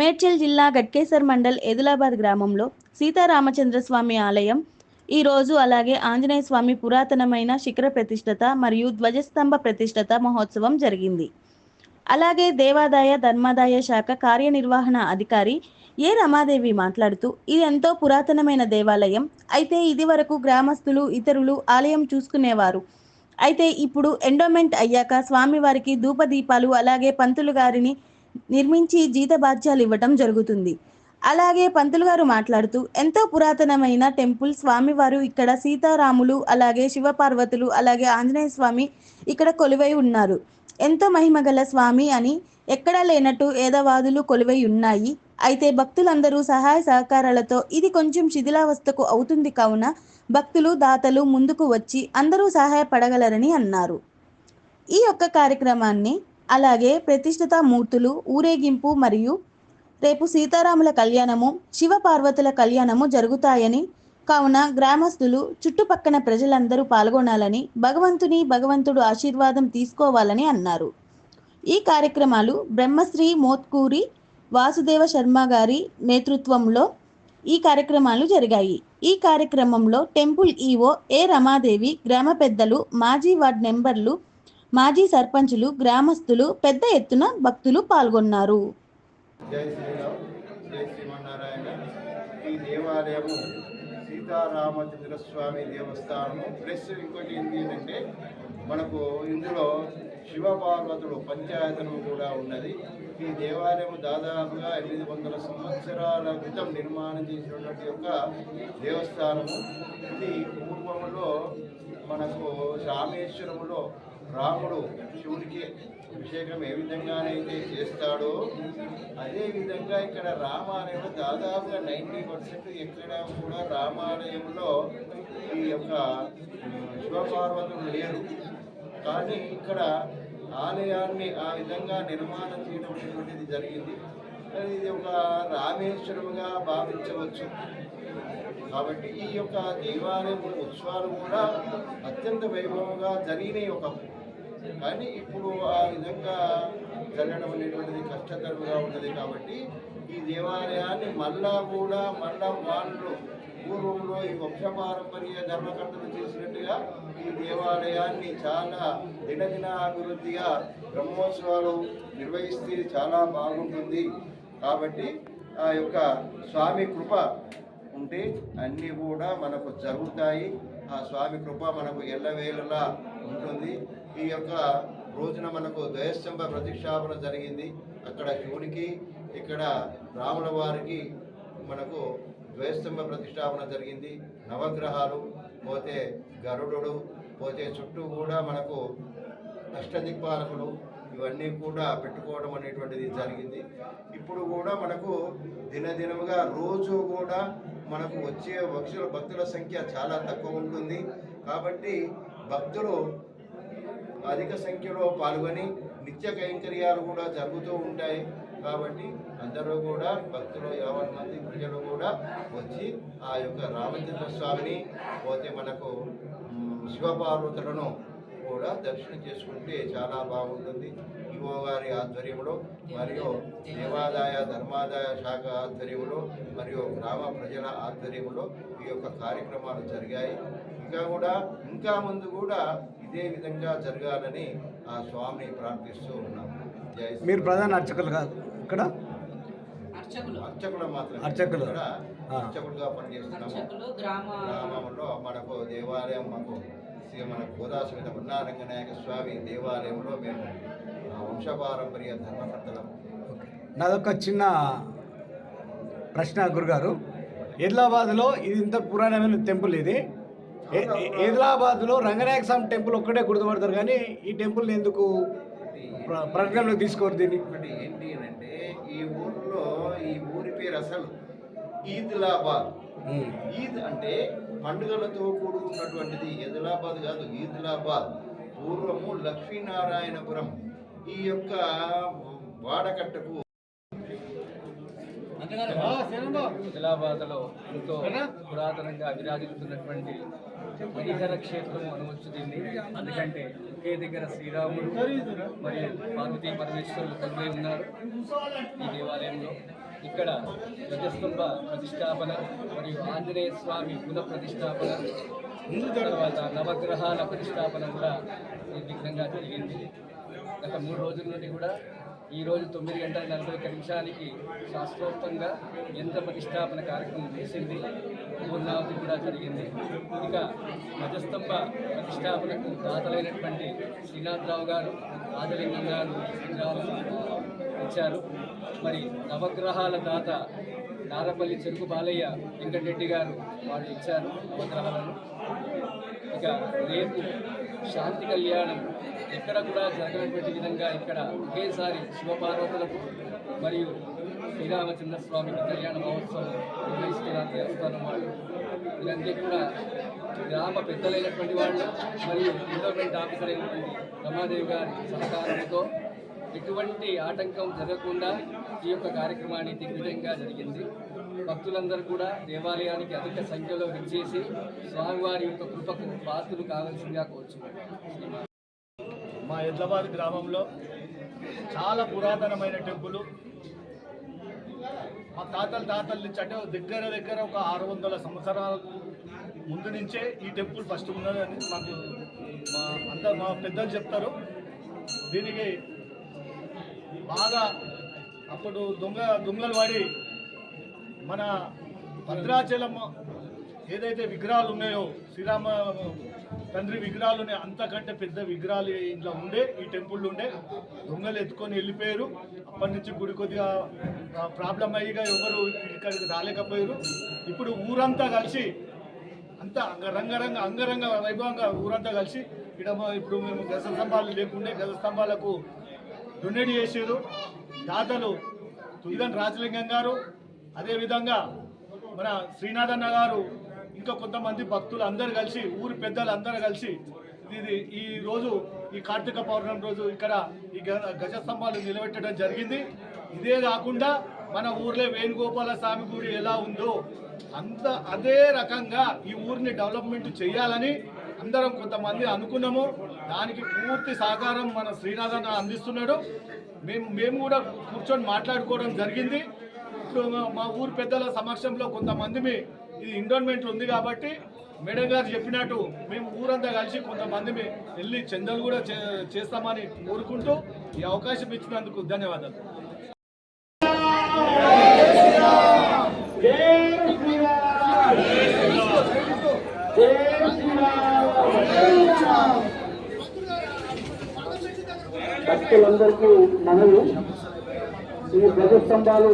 మేడ్చల్ జిల్లా గట్కేసర్ మండల్ ఎదులాబాద్ గ్రామంలో సీతారామచంద్రస్వామి ఆలయం. ఈ రోజు అలాగే ఆంజనేయ స్వామి పురాతనమైన శిఖర ప్రతిష్టత మరియు ధ్వజస్తంభ ప్రతిష్టత మహోత్సవం జరిగింది. అలాగే దేవాదాయ ధర్మాదాయ శాఖ కార్యనిర్వహణ అధికారి ఏ రమాదేవి మాట్లాడుతూ ఇది ఎంతో పురాతనమైన దేవాలయం. అయితే ఇది వరకు గ్రామస్తులు ఇతరులు ఆలయం చూసుకునేవారు. అయితే ఇప్పుడు ఎండోమెంట్ అయ్యాక స్వామివారికి ధూపదీపాలు అలాగే పంతులు గారిని నిర్మించి జీత బాధ్యాలు ఇవ్వటం జరుగుతుంది. అలాగే పంతులు గారు మాట్లాడుతూ ఎంతో పురాతనమైన టెంపుల్ స్వామివారు ఇక్కడ సీతారాములు అలాగే శివపార్వతులు అలాగే ఆంజనేయ స్వామి ఇక్కడ కొలువై ఉన్నారు. ఎంతో మహిమ గల స్వామి అని ఎక్కడా లేనట్టు ఏదవాదులు కొలువై ఉన్నాయి. అయితే భక్తులందరూ సహాయ సహకారాలతో ఇది కొంచెం శిథిలావస్థకు అవుతుంది కావున భక్తులు దాతలు ముందుకు వచ్చి అందరూ సహాయపడగలరని అన్నారు. ఈ యొక్క కార్యక్రమాన్ని అలాగే ప్రతిష్ఠిత మూర్తులు ఊరేగింపు మరియు రేపు సీతారాముల కళ్యాణము శివ పార్వతుల కళ్యాణము జరుగుతాయని కావున గ్రామస్తులు చుట్టుపక్కన ప్రజలందరూ పాల్గొనాలని భగవంతుని భగవంతుడు ఆశీర్వాదం తీసుకోవాలని అన్నారు. ఈ కార్యక్రమాలు బ్రహ్మశ్రీ మోత్కూరి వాసుదేవ శర్మ గారి నేతృత్వంలో ఈ కార్యక్రమాలు జరిగాయి. ఈ కార్యక్రమంలో టెంపుల్ ఈవో ఏ రమాదేవి గ్రామ పెద్దలు మాజీ వార్డ్ నెంబర్లు మాజీ సర్పంచులు గ్రామస్తులు పెద్ద ఎత్తున భక్తులు పాల్గొన్నారు. జై శ్రీరామ్ జై శ్రీమన్నారాయణ. ఈ దేవాలయము సీతారామచంద్ర స్వామి దేవస్థానము. ప్లస్ ఇంకోటి ఏంటి ఏంటంటే మనకు ఇందులో శివపార్వతుడు పంచాయతనం కూడా ఉన్నది. ఈ దేవాలయం దాదాపుగా ఎనిమిది వందల సంవత్సరాల క్రితం నిర్మాణం చేసినటువంటి యొక్క దేవస్థానము. ఇది పూర్వంలో మనకు రామేశ్వరములో రాముడు శివుడికి అభిషేకం ఏ విధంగానైతే చేస్తాడో అదేవిధంగా ఇక్కడ రామాలయంలో దాదాపుగా నైంటీ పర్సెంట్ ఎక్కడ కూడా రామాలయంలో ఈ యొక్క శివపార్వతులు లేరు. కానీ ఇక్కడ ఆలయాన్ని ఆ విధంగా నిర్మాణం చేయడం అనేటువంటిది జరిగింది. అది ఇది ఒక రామేశ్వరముగా భావించవచ్చు. కాబట్టి ఈ యొక్క దేవాలయం ఉత్సవాలు కూడా అత్యంత వైభవంగా జరిగినాయి ఒకప్పుడు. కానీ ఇప్పుడు ఆ విధంగా జరగడం అనేటువంటిది కష్టతరంగా ఉన్నది కాబట్టి ఈ దేవాలయాన్ని మళ్ళా కూడా మళ్ళా వాళ్ళు పూర్వంలో ఈ వంశపారంపర్య ధర్మకర్తలు చేసినట్టుగా ఈ దేవాలయాన్ని చాలా దినదిన అభివృద్ధిగా బ్రహ్మోత్సవాలు నిర్వహిస్తే చాలా బాగుంటుంది. కాబట్టి ఆ యొక్క స్వామి కృప ఉంటే అన్నీ కూడా మనకు జరుగుతాయి. ఆ స్వామి కృప మనకు ఎల్లవేళలా ఉంటుంది. ఈ యొక్క రోజున మనకు ద్వయస్తంభ ప్రతిష్టాపన జరిగింది. అక్కడ శివునికి ఇక్కడ రాముల వారికి మనకు ద్వయస్తంభ ప్రతిష్టాపన జరిగింది. నవగ్రహాలు పోతే గరుడు పోతే చుట్టూ కూడా మనకు అష్టదిక్పాలకులు ఇవన్నీ కూడా పెట్టుకోవడం అనేటువంటిది జరిగింది. ఇప్పుడు కూడా మనకు దినదినముగా రోజు కూడా మనకు వచ్చే భక్తుల భక్తుల సంఖ్య చాలా తక్కువ ఉంటుంది. కాబట్టి భక్తులు అధిక సంఖ్యలో పాల్గొని నిత్య కైంకర్యాలు కూడా జరుగుతూ ఉంటాయి. కాబట్టి అందరూ కూడా భక్తులు యాభై మంది ప్రజలు కూడా వచ్చి ఆ యొక్క రామచంద్ర స్వామిని పోతే మనకు శివపార్వతులను కూడా దర్శనం చేసుకుంటే చాలా బాగుంటుంది. ఈవో గారి ఆధ్వర్యంలో మరియు దేవాదాయ ధర్మాదాయ శాఖ ఆధ్వర్యంలో మరియు గ్రామ ప్రజల ఆధ్వర్యంలో ఈ యొక్క కార్యక్రమాలు జరిగాయి. ఇంకా కూడా ఇంకా ముందు కూడా ఇదే విధంగా జరగాలని ఆ స్వామిని ప్రార్థిస్తూ ఉన్నాం. మీరు ప్రధాన అర్చకులు కాదు. ఇక్కడ? అర్చకులు. మాత్రం అర్చకులు. అర్చకులుగా పనిచేస్తున్నాము. అర్చకులు గ్రామ గ్రామంలో మనకు దేవాలయం మాకు శ్రీ మన గోదాశ్రిత ఉన్నారంగ నాయక స్వామి దేవాలయంలో మేము వంశపారంపర్య ధర్మకర్తలం. నాదొక చిన్న ప్రశ్న గురుగారు. ఏదిలాబాద్లో ఇది ఇంత పురాణమైన టెంపుల్ ఇది? ఏదిలాబాద్లో రంగనాయక స్వామి టెంపుల్ ఒక్కటే గుర్తుపడతారు కానీ ఈ టెంపుల్ ఎందుకు ప్ర- ప్రకటనలోకి తీసుకోరు దీన్ని? ఒకటి ఏంటి అంటే ఈ ఊర్లో ఈ ఊరి పేరు అసలు ఈద్లాబాద్. ఈద్ అంటే పండుగలతో కూడుకున్నటువంటిది. ఎదిలాబాద్ కాదు ఈద్లాబాద్. పూర్వము లక్ష్మీనారాయణపురం. ఈ యొక్క వాడకట్టకు ఆదిలాబాద్లో ఎంతో పురాతనంగా విరాజిల్లుతున్నటువంటి హరిహర క్షేత్రం అనవచ్చు దీన్ని ఎందుకంటే ఒకే దగ్గర శ్రీరాముడు మరియు పార్వతీ పరమేశ్వరులు కొలువై ఉన్నారు. ఈ దేవాలయంలో ఇక్కడ ధ్వజస్తంభ ప్రతిష్టాపన మరియు ఆంజనేయ స్వామి పునః ప్రతిష్టాపన తర్వాత నవగ్రహాల ప్రతిష్టాపన కూడా నిర్విఘ్నంగా జరిగింది. గత మూడు రోజుల నుండి కూడా ఈరోజు తొమ్మిది గంటల నలభై ఒక్క నిమిషానికి శాస్త్రోక్తంగా యంత్ర ప్రతిష్టాపన కార్యక్రమం చేసింది పూర్ణావతి కూడా జరిగింది. ఇక ధ్వజస్తంభ ప్రతిష్టాపనకు దాతలైనటువంటి శ్రీనాథరావు గారు ఆదలింగం గారు ఇచ్చారు. మరి నవగ్రహాల దాత నారపల్లి చెరుకు బాలయ్య వెంకటరెడ్డి గారు వాళ్ళు ఇచ్చారు నవగ్రహాలను. ఇక రేపు శాంతి కళ్యాణం ఎక్కడ కూడా జరగనటువంటి విధంగా ఇక్కడ ఒకేసారి శివపార్వతులకు మరియు శ్రీరామచంద్ర స్వామికి కళ్యాణ మహోత్సవం నిర్వహిస్తున్నారు దేవస్థానం వాళ్ళు. వీరందరూ కూడా గ్రామ పెద్దలైనటువంటి వాళ్ళు మరియు డెవలప్మెంట్ ఆఫీసర్ అయినటువంటి రమాదేవి గారి సహకారంతో ఎటువంటి ఆటంకం జరగకుండా ఈ యొక్క కార్యక్రమాన్ని దిగ్విజయంగా జరిగింది. భక్తులందరూ కూడా దేవాలయానికి అధిక సంఖ్యలో విచ్చేసి స్వామివారి యొక్క కృపకు పాత్రలు కావాల్సిందిగా కోరుచున్నాను మా ఎడ్లబాద్ గ్రామంలో చాలా పురాతనమైన టెంపుల్. మా తాతల తాతల నుంచి అంటే దగ్గర దగ్గర ఒక ఆరు వందల సంవత్సరాల ముందు నుంచే ఈ టెంపుల్ ఫస్ట్ ఉన్నదని మాకు మా అందరు మా పెద్దలు చెప్తారు. దీనికి బాగా అప్పుడు దొంగ దొంగలు వాడి మన భద్రాచలం ఏదైతే విగ్రహాలు ఉన్నాయో శ్రీరామ తండ్రి విగ్రహాలు ఉన్నాయి అంతకంటే పెద్ద విగ్రహాలు ఇంట్లో ఉండే ఈ టెంపుల్ ఉండే దొంగలు ఎత్తుకొని వెళ్ళిపోయారు. అప్పటి నుంచి గుడి కొద్దిగా ప్రాబ్లం అయ్యిగా ఎవరు ఇక్కడికి రాలేకపోయారు. ఇప్పుడు ఊరంతా కలిసి అంతా అంగ- రంగరంగ అంగరంగ వైభవంగా ఊరంతా కలిసి ఇక్కడ ఇప్పుడు మేము గజ స్తంభాలు లేకుండే గజ స్తంభాలకు డొనేట్ చేసారు దాతలు తుదిగన్ రాజలింగం గారు అదేవిధంగా మన శ్రీనాథన్న గారు ఇంకా కొంతమంది భక్తులు అందరు కలిసి ఊరి పెద్దలు అందరూ కలిసి ఇది ఈ రోజు ఈ కార్తీక పౌర్ణమి రోజు ఇక్కడ ఈ గజ స్తంభాలు నిలబెట్టడం జరిగింది. ఇదే కాకుండా మన ఊర్లో వేణుగోపాల స్వామి గుడి ఎలా ఉందో అంత అదే రకంగా ఈ ఊరిని డెవలప్మెంట్ చేయాలని అందరం కొంతమంది అనుకున్నాము. దానికి పూర్తి సహకారం మన శ్రీనాథన్ అందిస్తున్నాడు. మేము మేము కూడా కూర్చొని మాట్లాడుకోవడం జరిగింది. మా- ఊరు పెద్దల సమక్షంలో కొంతమంది ఇది ఇండోన్మెంట్ ఉంది కాబట్టి మేడం గారు చెప్పినట్టు మేము ఊరంతా కలిసి కొంతమంది వెళ్ళి చందలు కూడా చే- చేస్తామని కోరుకుంటూ ఈ అవకాశం ఇచ్చినందుకు ధన్యవాదాలు. భక్తులందరికీ మనము ఈ ధ్వజస్తంభాలు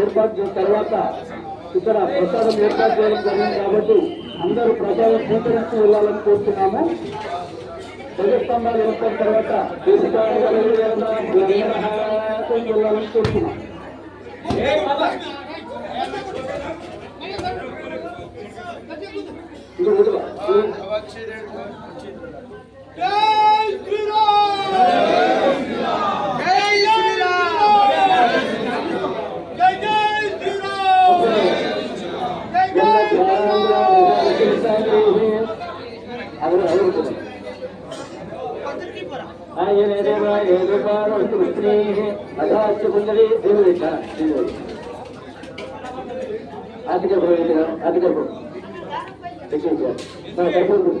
ఏర్పాటు చేసిన తర్వాత ఇక్కడ ప్రసాదం ఏర్పాటు చేయడం జరిగింది కాబట్టి అందరూ ప్రసాదం స్వీకరించి వెళ్ళాలని కోరుతున్నాము. ధ్వజస్తంభాలు ఏర్పడిన తర్వాత వెళ్ళాలని కోరుతున్నాం. ఇది ಏದೇವಾರ ಸ್ತ್ರೀ ಅಧಾಸ್ಯ ಕುಂಡಲಿ ದೇವರಿಲ್ಲ ಅದಕ್ಕೆ ಬರೋದಿಲ್ಲ ಅದಕ್ಕೆ ಬರೋ ಕರ್ಕೊಂಡು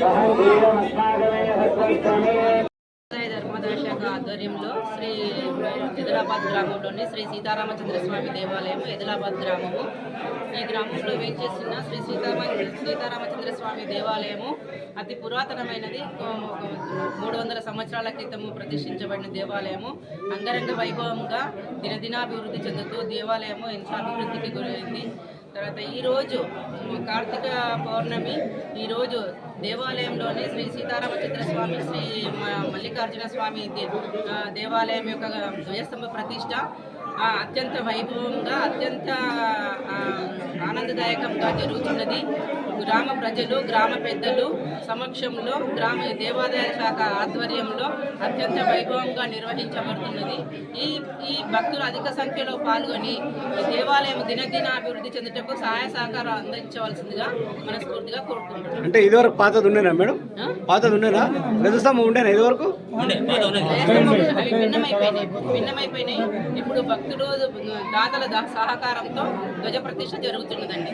سهل بنا أصحابنا يا ఆధ్వర్యంలో శ్రీ ఎదిలాబాద్ గ్రామంలోని శ్రీ సీతారామచంద్ర స్వామి దేవాలయం ఎదిలాబాద్ గ్రామము. ఈ గ్రామంలో చేస్తున్న శ్రీ సీతారామ సీతారామచంద్ర స్వామి దేవాలయము అతి పురాతనమైనది. మూడు వందల సంవత్సరాల క్రితము ప్రతిష్ఠించబడిన దేవాలయము. అంగరంగ వైభవంగా దినదినాభివృద్ధి చెందుతూ దేవాలయము ఎంతో అభివృద్ధికి గురైంది. తర్వాత ఈరోజు కార్తీక పౌర్ణమి ఈరోజు దేవాలయంలోని శ్రీ సీతారామచంద్ర స్వామి శ్రీ మల్లికార్జున స్వామి దేవాలయం యొక్క ధ్వజస్తంభ ప్రతిష్ట అత్యంత వైభవంగా అత్యంత ఆనందదాయకంగా జరుగుతున్నది. గ్రామ ప్రజలు గ్రామ పెద్దలు సమక్షంలో గ్రామ దేవాదాయ శాఖ ఆధ్వర్యంలో అత్యంత వైభవంగా నిర్వహించబడుతున్నది. ఈ ఈ భక్తులు అధిక సంఖ్యలో పాల్గొని ఈ దేవాలయం దినదిన అభివృద్ధి చెందుటకు సహాయ సహకారం అందించవలసిందిగా మనస్ఫూర్తిగా కోరుకుంటున్నాను. అంటే ఇదివరకు పాతది ఉండేనా మేడం? పాతది ఉండేనా? గజస్తంభం ఉండేనా ఇదివరకు? భిన్నమైపోయినాయి భిన్నమైపోయినాయి. ఇప్పుడు భక్తులు దాతల సహకారంతో ధ్వజ ప్రతిష్ఠ జరుగుతున్నదండి.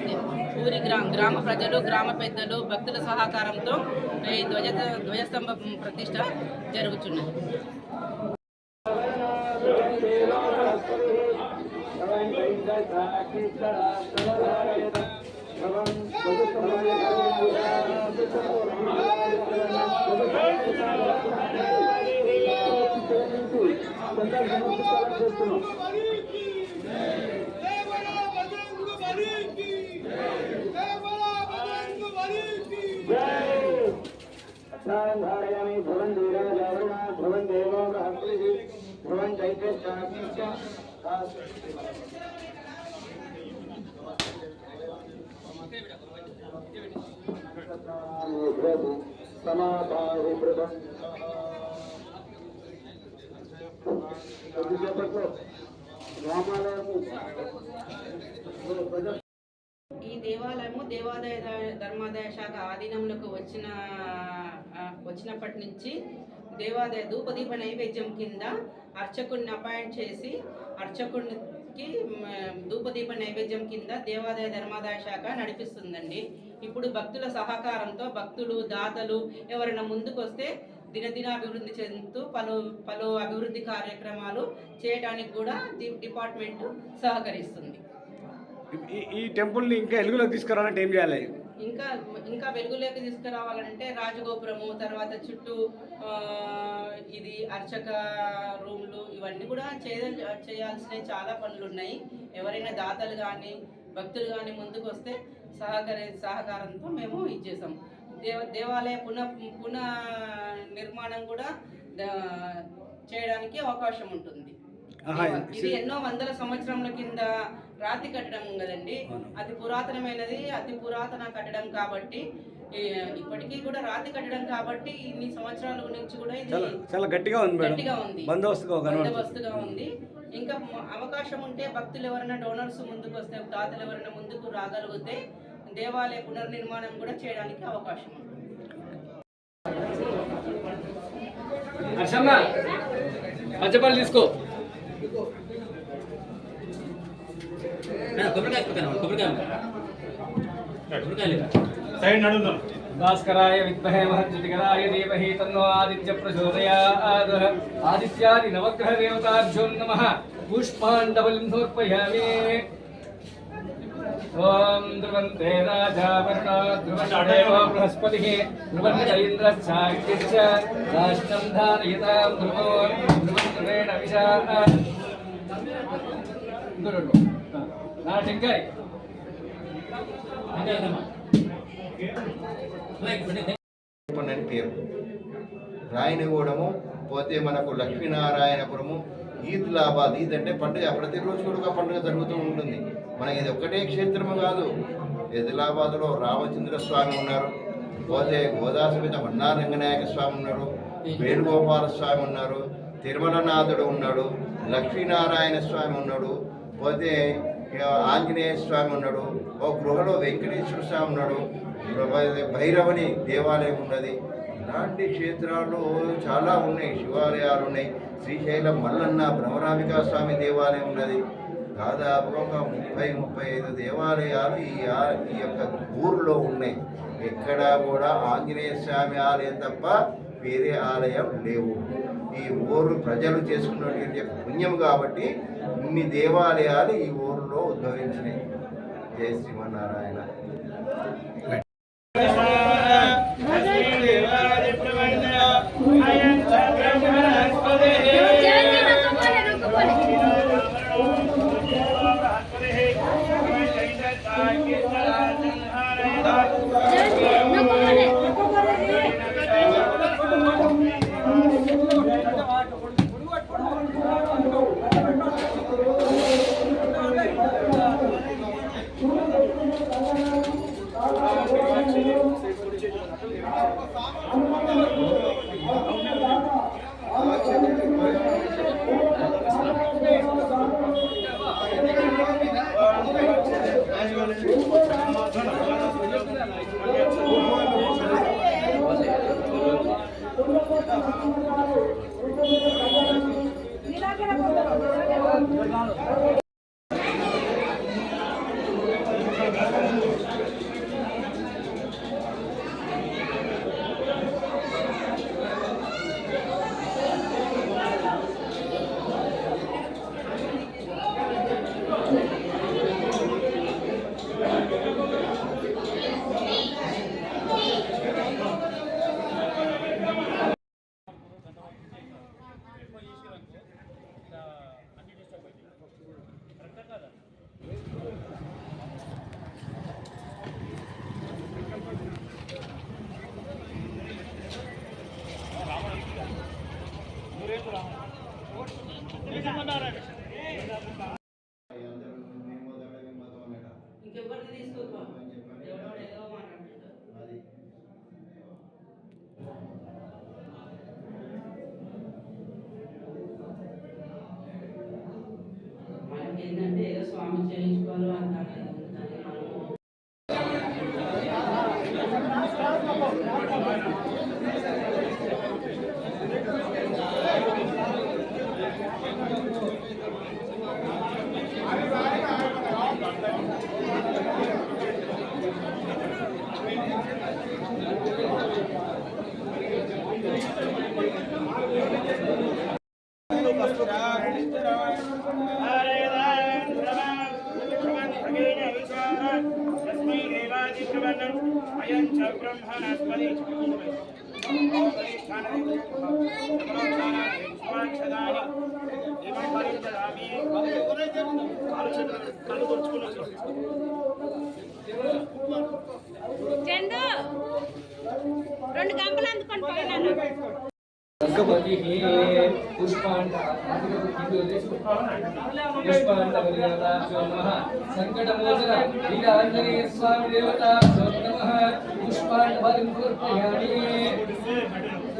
ఊరి గ్రా గ్రామ ప్రజలు గ్రామ పెద్దలు భక్తుల సహకారంతో ఈ ధ్వజ ధ్వజస్తంభ ప్రతిష్ట జరుగుతున్నది ధారయామి ధ్రువం ధీరాజావరణ ధ్రువం దేవో బృహస్పతి ధ్రువం చైత్రశ్చాగ్నిశ్చ సమాధారి బృహం కొద్దిసేపట్లో రామాలయము. ఈ దేవాలయము దేవాదాయ ధర్మాదాయ శాఖ ఆధీనంలోకి వచ్చిన వచ్చినప్పటి నుంచి దేవాదాయ ధూపదీప నైవేద్యం కింద అర్చకుడిని అపాయింట్ చేసి అర్చకుడికి ధూపదీప నైవేద్యం కింద దేవాదాయ ధర్మాదాయ శాఖ నడిపిస్తుందండి. ఇప్పుడు భక్తుల సహకారంతో భక్తులు దాతలు ఎవరైనా ముందుకొస్తే దినదినాభివృద్ధి చెందుతూ పలు పలు అభివృద్ధి కార్యక్రమాలు చేయడానికి కూడా డిపార్ట్మెంట్ సహకరిస్తుంది. ఈ ఈ టెంపుల్ని ఇంకా ఎలుగులోకి తీసుకురావాలంటే ఏం చేయాలి? ఇంకా ఇంకా వెలుగులోకి తీసుకురావాలంటే రాజగోపురము తర్వాత చుట్టూ ఇది అర్చక రూమ్లు ఇవన్నీ కూడా చేయ చేయాల్సిన చాలా పనులు ఉన్నాయి ఎవరైనా దాతలు కానీ భక్తులు కానీ ముందుకు వస్తే సహకరి సహకారంతో మేము ఇచ్చేసాం. దేవ దేవాలయ పునః పునః నిర్మాణం కూడా చేయడానికి అవకాశం ఉంటుంది. ఇది ఎన్నో వందల సంవత్సరముల కింద రాతి కట్టడం కదండి. అతి పురాతనమైనది అతి పురాతన కట్టడం కాబట్టి ఇప్పటికీ కూడా రాతి కట్టడం కాబట్టి ఇన్ని సంవత్సరాల నుంచి కూడా ఇది చాలా గట్టిగా ఉంది గట్టిగా ఉంది. బందోబస్తుగా ఉంది. ఇంకా అవకాశం ఉంటే భక్తులు ఎవరైనా డోనర్స్ ముందుకు వస్తే దాతలు ఎవరైనా ముందుకు రాగలిగితే దేవాలయ పునర్నిర్మాణం కూడా చేయడానికి అవకాశం ఉంది. హర్షమ్మ పచ్చపల్లి తీసుకో. భాస్కరాయ విద్మహే మహజ్యోతికరాయ ధీమహి తన్నో ఆదిత్య ప్రచోదయాత్ ఆదిత్యాది నవగ్రహ దేవతాభ్యో నమః పుష్పాండవలిం సమర్పయామి. ఓం ధ్రువంతే రాజా వరుణ ధ్రువందేవ బృహస్పతిః పేరు రాయనిగూడము పోతే మనకు లక్ష్మీనారాయణపురము ఈద్లాబాద్ ఈద్ అంటే పండుగ. ప్రతిరోజు కూడా ఒక పండుగ జరుగుతూ ఉంటుంది. మనకి ఇది ఒక్కటే క్షేత్రము కాదు. ఎదిలాబాద్లో రామచంద్ర స్వామి ఉన్నారు. పోతే గోదాసమిత మన్నారంగనాయక స్వామి ఉన్నారు. వేణుగోపాల స్వామి ఉన్నారు. తిరుమలనాథుడు ఉన్నాడు. లక్ష్మీనారాయణ స్వామి ఉన్నాడు. పోతే ఆంజనేయ స్వామి ఉన్నాడు. ఓ గృహలో వెంకటేశ్వర స్వామి ఉన్నాడు. భైరవని దేవాలయం ఉన్నది. ఇలాంటి క్షేత్రాలు చాలా ఉన్నాయి. శివాలయాలు ఉన్నాయి శ్రీశైలం మల్లన్న భ్రమరామికా స్వామి దేవాలయం ఉన్నది. దాదాపుగా ఒక ముప్పై ముప్పై ఐదు దేవాలయాలు ఈ ఈ యొక్క ఊర్లో ఉన్నాయి. ఎక్కడా కూడా ఆంజనేయ స్వామి ఆలయం తప్ప వేరే ఆలయం లేవు. ఈ ఊరు ప్రజలు చేసుకున్నటువంటి యొక్క పుణ్యం కాబట్టి ఇన్ని దేవాలయాలు ఈ ఊరిలో ఉద్భవించినాయి. జయ శ్రీమన్నారాయణ. చందు రెండు గంపలు అందుకొని పోయినాను భగవతి పుష్పాండ పుష్పాండమర్యాదాభ్యో సంకటమోచన వీరాంజనేయ స్వామి దేవత నమః